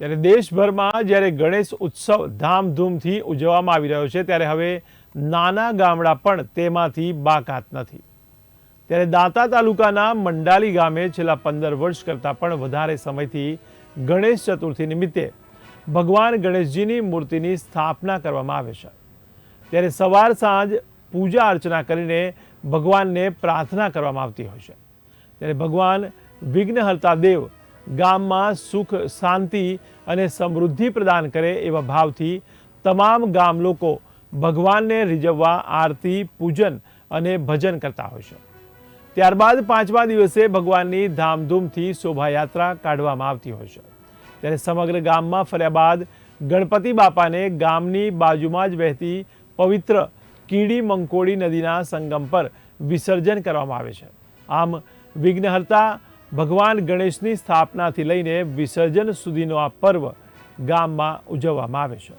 ત્યારે દેશભરમાં જ્યારે ગણેશ ઉત્સવ ધામધૂમથી ઉજવવામાં આવી રહ્યો છે, ત્યારે હવે નાના ગામડા પણ તેમાંથી બાકાત નથી. ત્યારે દાંતા તાલુકાના મંડાલી ગામે છેલ્લા પંદર વર્ષ કરતાં પણ વધારે સમયથી ગણેશ ચતુર્થી નિમિત્તે ભગવાન ગણેશજીની મૂર્તિની સ્થાપના કરવામાં આવે છે. ત્યારે સવાર સાંજ પૂજા અર્ચના કરીને ભગવાનને પ્રાર્થના કરવામાં આવતી હોય છે. ત્યારે ભગવાન વિઘ્નહર્તા દેવ ગામમાં સુખ, શાંતિ અને સમૃદ્ધિ પ્રદાન કરે એવા ભાવથી તમામ ગામ લોકો ભગવાનને રીઝવવા, આરતી, પૂજન અને ભજન કરતા હોય છે. ત્યારબાદ પાંચમા દિવસે ભગવાનની ધામધૂમથી શોભાયાત્રા કાઢવામાં આવતી હોય છે. ત્યારે સમગ્ર ગામમાં ફર્યા બાદ ગણપતિ બાપાને ગામની બાજુમાં જ વહેતી પવિત્ર કીડી મંકોડી નદીના સંગમ પર વિસર્જન કરવામાં આવે છે. આમ વિઘ્નહર્તા ભગવાન ગણેશની સ્થાપનાથી લઈને વિસર્જન સુધીનો આ પર્વ ગામમાં ઉજવવામાં આવે છે.